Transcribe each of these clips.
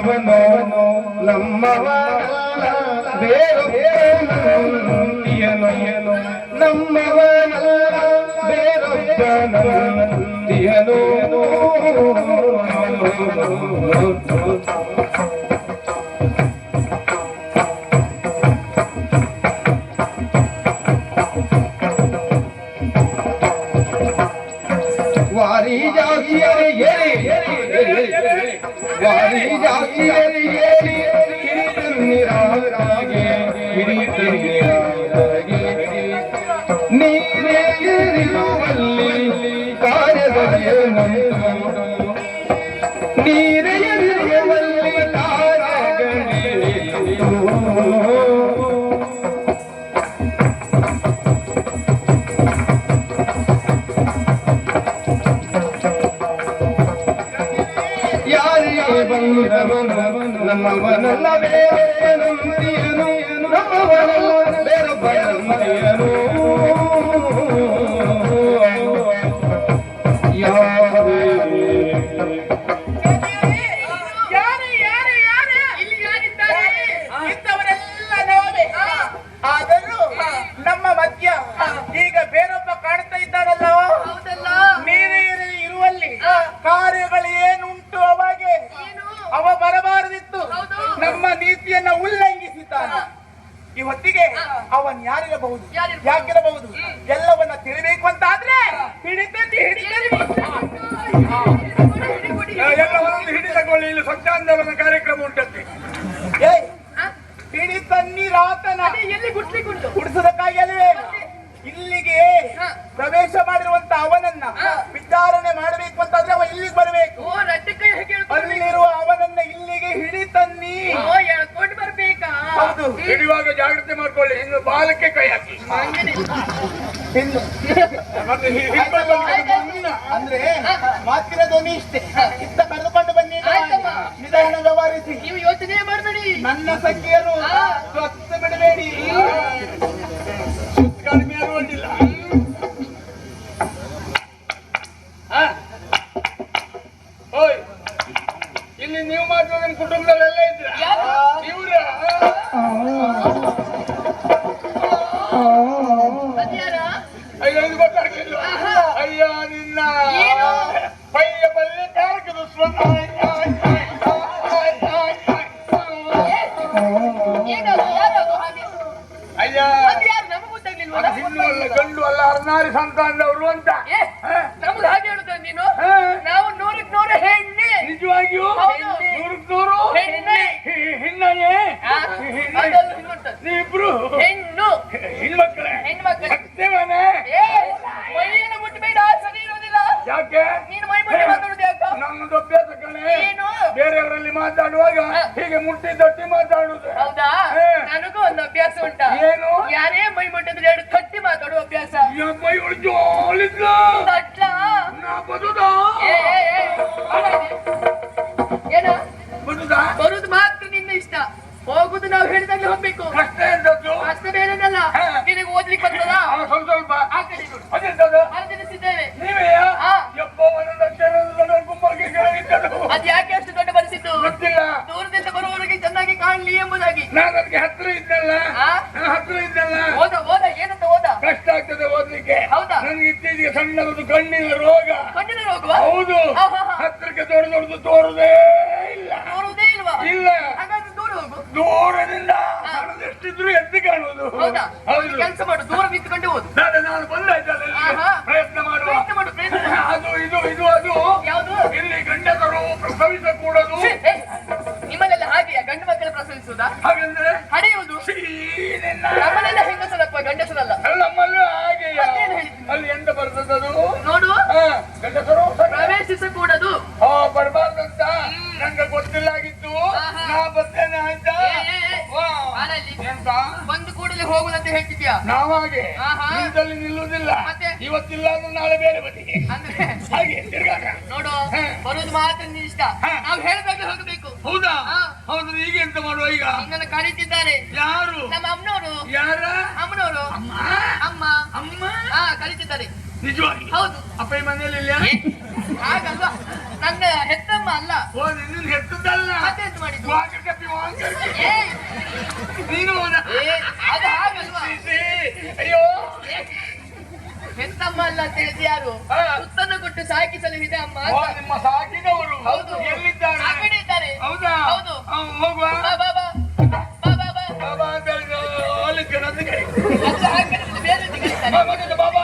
ನಮ್ಮವನೋ ನಮ್ಮವನಲ್ಲ ಬೇರೊಬ್ಬನಂತಿಯನು ನಮ್ಮವನಲ್ಲ ಬೇರೊಬ್ಬನಂತಿಯನು நம்மவனல்ல வேறொப்பயனும் தீரனும் நம்மவனல்ல வேறொப்பயனும் ಈಗ ಬೇರೊಬ್ಬ ಕಾಣ್ತಾ ಇದ್ದಾರಲ್ಲ ನೀರೇ ಇರುವಲ್ಲಿ. ಕಾರ್ಯಗಳು ಏನುಂಟು ಅವಾಗೆ? ಅವ ಬರಬಾರದಿತ್ತು. ನಮ್ಮ ನೀತಿಯನ್ನ ಉಲ್ಲಂಘಿಸಿದ್ದಾನೆ. ಈ ಹೊತ್ತಿಗೆ ಅವನ್ ಯಾರಿರಬಹುದು? ಯಾಕಿರಬಹುದು? ಎಲ್ಲವನ್ನ ತಿಳಿಬೇಕು ಅಂತ ಆದ್ರೆ ಹಿಡಿತಂದು ಹಿಡಿತಂದು ಹೌದು. ಹಿಡಿಯುವಾಗ ಜಾಗ್ರತೆ ಮಾಡ್ಕೊಳ್ಳಿ. ಇನ್ನು ಬಾಲಕ್ಕೆ ಕೈ ಹಾಕಿ. ಇನ್ನು. ಅಂದ್ರೆ ಮಾತಿನ ಧ್ವನಿ ಇಷ್ಟೇ. ಇತ್ತ ಕರೆದುಕೊಂಡು ಬನ್ನಿ. ನಿಧಾನ ವ್ಯವಹರಿಸಿ. ನೀವು ಯೋಚನೆ ಮಾಡಬೇಡಿ. ನನ್ನ ಸಂಖ್ಯೆಯನ್ನು ಸ್ವಚ್ಛ ಬಿಡಬೇಡಿ. ಸಂತಾನದವರು ಅಂತ ಏ ನಮ್ದು ಹಾಗೆ ಹೇಳುದ ನೀನು ಹ? ನಾವು ನೂರಕ್ ನೂರ ಹೆಣ್ಣೆ ನಿಜವಾಗಿಯೂ ಹೌದು. ನೂರಕ್ಕೆ ನೂರು ಹೆಣ್ಣೆ ಹಿ- ಹಿನ್ನಯೇ ಆ, ಅದೊಂದು ಹಿಂಗುಂಟದು. ನೀವಿಬ್ರು ಹೆಣ್ಣು ಹೆಣ್ಮಕ್ಳೇ ಹೆಣ್ಮಕ್ಳು ಸತ್ಯವನೇ ಏ ಮೈಯನ್ನು ಮುಟ್ಟಬೇಡ ಸರಿ ಇರೋದಿಲ್ಲ ಯಾಕೆ ನೀನು ಮೈ ಮುಟ್ಟಿ ಮಾತಾಡುದು ಯಾಕ ನಮ್ಮದು ಅಭ್ಯಾಸ ಕಣೆ ಏನು ಬೇರೆಯವರಲ್ಲಿ ಮಾತಾಡುವಾಗ ಹ. ಹೀಗೆ ಮುಟ್ಟಿ ತಟ್ಟಿ ಮಾತಾಡುದು ಹೌದಾ ಹೇ. ನನಗೂ ಒಂದು ಅಭ್ಯಾಸ ಉಂಟಾ ಏನು ಯಾರೇ ಮೈ ಮುಟ್ಟಿದ್ರೆ ಎರಡು ಕಟ್ಟಿ ಮಾತಾಡುವ ಅಭ್ಯಾಸ ಬದುದ? ಬರುದು ಮಾತ್ರ ನಿನ್ನ ಇಷ್ಟ. ಹೋಗುದು ನಾವು ಹೇಳಿದಲ್ಲಿ ಹೋಗ್ಬೇಕು. ಅಷ್ಟೇ ಎಂತದ್ದು? ಅಷ್ಟೇ ಬೇರೆನಲ್ಲ. ಹಾ. ನಿನಗೆ ಓದ್ಲಿಕ್ಕೆ ಬರ್ತದ? ಆ, ಸ್ವಲ್ಪ ಸ್ವಲ್ಪ. ಆ ಕಡೆ ನೋಡು ಅದೆಂತದ್ದು ಹಾ. ಅದ್ ಯಾಕೆ ಅಷ್ಟು ದೊಡ್ಡ ಬರೆಸಿದ್ದು ಗೊತ್ತಿಲ್ಲ. ದೂರದಿಂದ ಬರುವವರಿಗೆ ಚೆನ್ನಾಗಿ ಕಾಣಲಿ ಎಂಬುದಾಗಿ. ನಾನು ಅದಕ್ಕೆ ಹತ್ರ ಇದ್ದಲ್ಲ. ಹಾ? ನಾನು ಹತ್ರ ಇದ್ದಲ್ಲ. ನನ್ಗೆ ಇತ್ತೀಚೆಗೆ ಸಣ್ಣದೊಂದು ಕಣ್ಣಿನ ರೋಗ. ಕಣ್ಣಿನ ಹೋಗುವ ಹೌದು. ಹತ್ತಿರಕ್ಕೆ ದೊಡ್ಡ ದೊಡ್ಡದು ತೋರುದೇ ಇಲ್ಲ. ತೋರುದೇ ಇಲ್ವಾ? ಇಲ್ಲ. ಹಾಗಾದ್ರೆ ದೂರ ಹೋಗು. ದೂರದಿಂದ. ಎಷ್ಟಿದ್ರು ಎದ್ದು ಕಾಣುವುದು. ಹೌದಾ? ಕೆಲಸ ಮಾಡು. ದೂರ ನಿಂತ್ಕೊಂಡು ನಾನು ನಾನು ಬಂದಾಯ್ತಲ್ಲ. ಪ್ರಯತ್ನ ಮಾಡುವ. ಪ್ರಯತ್ನ ಮಾಡು ಪ್ರಯತ್ನ ಅದು ಇದು ಇದು ಅದು. ಯಾವುದು? ಇಲ್ಲಿ ಗಂಡಸರು ಪ್ರಸವಿಸ ಕೂಡದು ನಿಮ್ಮಲ್ಲೆಲ್ಲ ಹಾಗೆಯಾ? ಗಂಡು ಮಕ್ಕಳು ಪ್ರಸವಿಸುವುದಾ? ಹಾಗಂದ್ರೆ? ಹಡೆಯುವುದು? ನಮ್ಮಲ್ಲೆಲ್ಲ ಹೆಂಗಸರಪ್ಪ ಗಂಡಸರಲ್ಲ? ನಮ್ಮಲ್ಲೂ? ಅಲ್ಲಿ ಎಂತ ಬರ್ತದದು ನೋಡು. ಗಂಡಸರು ಪ್ರವೇಶಿಸಕೂಡದು ಹಾ ಬರಬಾರ್ದಂತ. ನಂಗೆ ಗೊತ್ತಿಲ್ಲಾಗಿತ್ತು. ಆಹಾ. ನಾ ಬರ್ತೇನೆ ಆಯ್ತಾ. ಎಂತ? ಬಂದು ಕೂಡಲೇ ಹೋಗುದಂತ ಹೇಳ್ತಿದ್ಯಾ? ನಾವಾಗೆ. ನಿಂತಲ್ಲಿ ನಿಲ್ಲುವುದಿಲ್ಲ. ಮತ್ತೆ? ಇವತ್ತಿಲ್ಲ ಅಂದ್ರೆ ನಾಳೆ ಬೇರೆ ಬದಿಗೆ ಅಂದ್ರೆ? ಹಾಗೆ ತಿರ್ಗಾಗ ನೋಡು ಬರೋದು ಮಾತ್ರ ನಿನ್ನ ಇಷ್ಟ. ನಾವು ಹೌದಾ ಹೌದು ಈಗ ಎಂತ ಮಾಡುವ ಈಗ? ನಿನ್ನನ್ನು ಕರೀತಿದ್ದಾರೆ. ಯಾರು? ನಮ್ಮ ಅಮ್ಮನವರು. ಯಾರ? ಅಮ್ಮನವರು. ಅಮ್ಮ? ಅಮ್ಮ. ಅಮ್ಮ? ಹಾ ಕರೀತಿದ್ದಾರೆ. ನಿಜವಾಗಿ? ಹೌದು. ಅಪ್ಪ ಈ ಮನೇಲಿ ಇಲ್ಲ ಹಾಗಲ್ವಾ? ನನ್ನ ಹೆತ್ತಮ್ಮ ಅಲ್ಲ. ಓ ನಿನ್ನ ಹೆತ್ತದಲ್ಲ ಮತ್ತೆ ಎಂತ ಮಾಡಿದ್ದು? ಕಪ್ಪಿ ವಾಂಕರ್ ಏ, ನೀನು ಏ, ಅದು ಹಾಗಲ್ವಾ? ಅಯ್ಯೋ. ಹೆತ್ತಮ್ಮ ಅಲ್ಲ ಅಂತ ಹೇಳಿದ ಯಾರು? ಸುತ್ತನ್ನು ಕೊಟ್ಟು ಸಾಕಿಸಲು ಇದೆ ಅಮ್ಮ ನಿಮ್ಮ ಸಾಕಿದವರು ಹೌದು. ಎಲ್ಲಿದ್ದಾರೆ? ಹೌದಾ ಹೋಗುವ ಬಾಬಾ ಅಂತ ಹೇಳಿದ್ರು, ಅಲ್ಲಿಗೆ ನನ್ನ ಕೈ. ಅದು ಆ ಕಡೆ ಬಾಬಾ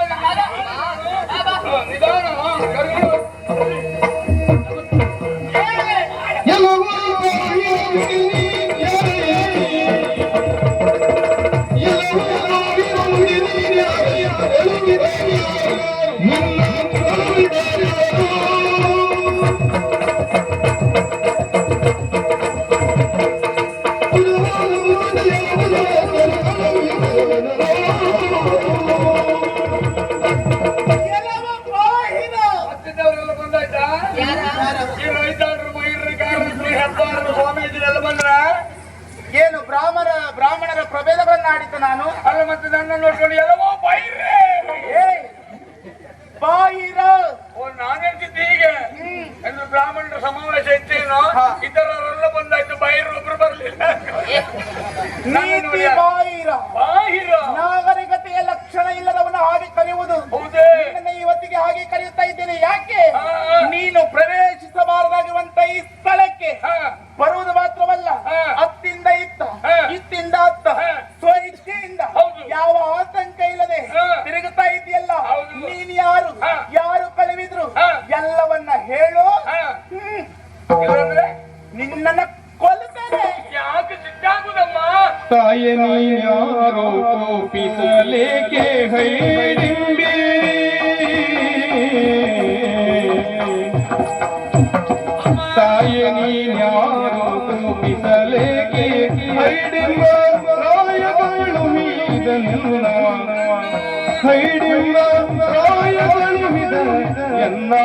ನಿಧಾನ ಕರ್ಕೊಂಡು ನನ್ನ कायनी यारों को पीछे के है डिम्बे कायनी यारों को पीछे के है डिम्बे राय गणुमीद निन्ना है डिम्बे राय गणुमीद यन्ना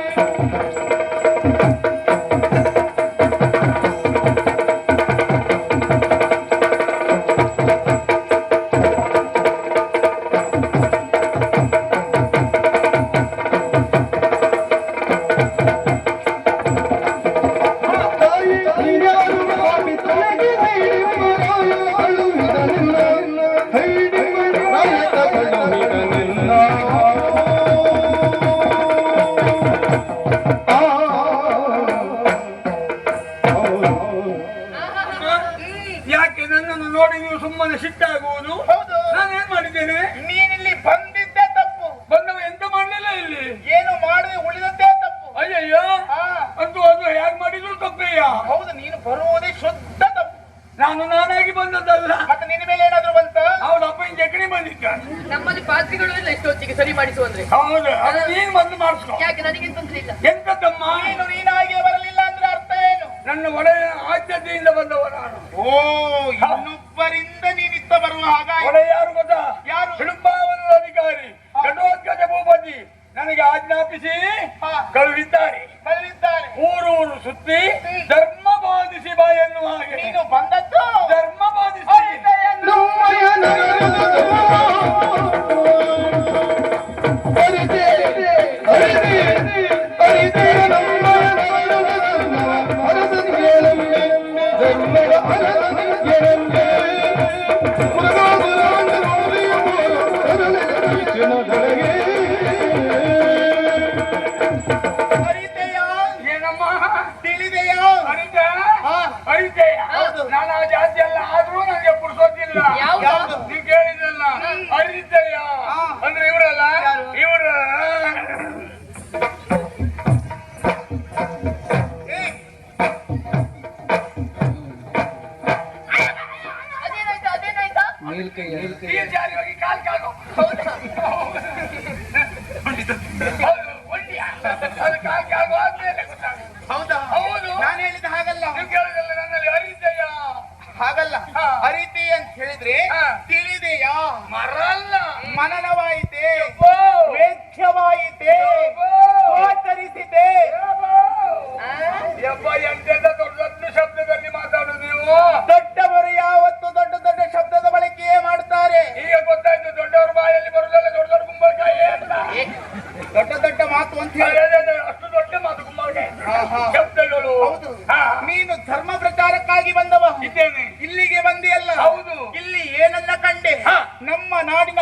ಯಾಕೆ ನನ್ನನ್ನು ನೋಡಿ ನೀವು ಸುಮ್ಮನೆ ಸಿಟ್ಟಾಗುವುದು ಹೌದು. ನಾನು ಏನ್ ಮಾಡಿದ್ದೇನೆ ನೀನಿಲ್ಲಿ ಬಂದಿದ್ದೇ ತಪ್ಪು. ಬಂದವ ಎಂತ ಮಾಡಲಿಲ್ಲ ಇಲ್ಲಿ? ಏನು ಮಾಡದೆ ಉಳಿದಂತೆ ತಪ್ಪು. ಅಯ್ಯಯ್ಯೋ. ಅಂತೂ ಅದು ಯಾಕ್ ಮಾಡಿದ್ರು ತಪ್ಪೇಯ? ಹೌದು ನೀನು ಬರುವುದೇ ಶುದ್ಧ ತಪ್ಪು. ನಾನು ನಾನಾಗಿ ಬಂದದ್ದಲ್ಲ. ಮತ್ತೆ ನಿನ್ನ ಮೇಲೆ ಅಪ್ಪನ ಜಗಣಿ ಬಂದಿದ್ದ. ನಮ್ಮಲ್ಲಿ ಪಾತ್ರೆಗಳು ಇಲ್ಲ ಎಷ್ಟೊತ್ತಿಗೆ ಸರಿ ಮಾಡಿಸು ಅಂದ್ರೆ. ಹೌದು ಅದು ನೀನ್ ಬಂದು ಮಾಡಿಸ್ಕೊ. ಯಾಕೆ ನನಗೆ ತೊಂದ್ರೆ ಇಲ್ಲ? ಎಂತದ್ದಮ್ಮ ನೀನು ನೀನಾಗೆ ಬರಲಿಲ್ಲ ಅಂದ್ರೆ ಅರ್ಥ ಏನು? ನನ್ನ ಒಡೆಯ ಆದ್ಯತೆಯಿಂದ ಬಂದವ ನಾನು. ಓ ಇನ್ನೊಬ್ಬರಿಂದ ನೀನಿತ್ತ ಬರುವ ಹಾಗಾಗಿ ಹಾ. ಅರಿತೆಯ ಹೌದು. ನಾನು ಆ ಜಾತಿ ಅಲ್ಲ ಆದ್ರೂ ನನಗೆ? ಯಾವ್ದು? ನೀವು ಕೇಳಿದ್ರಲ್ಲ ಅರಿತೆಯ ಹಾ. ಅಂದ್ರೆ ಇವರಲ್ಲ ಇವರ ಇವ್ರ ಅದೇನಾಯ್ತಾ ಅದೇನಾಯ್ತಾ ನೀರ್ ಜಾರಿ ಹೋಗಿ ಕಾಲ್ ಕಾಲು ಹೌದಾ ಮನನವಾಯಿತೆ ವೇಖ್ಯವಾಯಿತೆ ಗೋಚರಿಸಿದೆ ಯಬ್ಬ ಎಂತೆಲ್ಲ ದೊಡ್ಡ ದೊಡ್ಡ ಶಬ್ದದಲ್ಲಿ ಮಾತಾಡು ನೀವು? ದೊಡ್ಡವರು ಯಾವತ್ತು ದೊಡ್ಡ ದೊಡ್ಡ ಶಬ್ದದ ಬಳಕೆ ಮಾಡುತ್ತಾರೆ. ಈಗ ಗೊತ್ತಾಯ್ತು ದೊಡ್ಡವರು ಬಾಯಲ್ಲಿ ಬರುದಲ್ಲ ದೊಡ್ಡ ದೊಡ್ಡ ಕುಂಬಳಕಾಯಿ ಅಂತ. ದೊಡ್ಡ ದೊಡ್ಡ ಮಾತು ಅಂತ ಹೇಳಿ. ಅಷ್ಟು ದೊಡ್ಡ ಮಾತು ಕುಂಬಳಕಾಯಿ ಶಬ್ದಗಳು. ಹೌದು. ನೀನು ಧರ್ಮ ಪ್ರಚಾರಕ್ಕಾಗಿ ಬಂದವ. ಇದ್ದೇನೆ. ಇಲ್ಲಿಗೆ ಬಂದಿಯಲ್ಲ. ಹೌದು. ಇಲ್ಲಿ ಏನನ್ನ ಕಂಡೆ? ನಮ್ಮ ನಾಡಿನ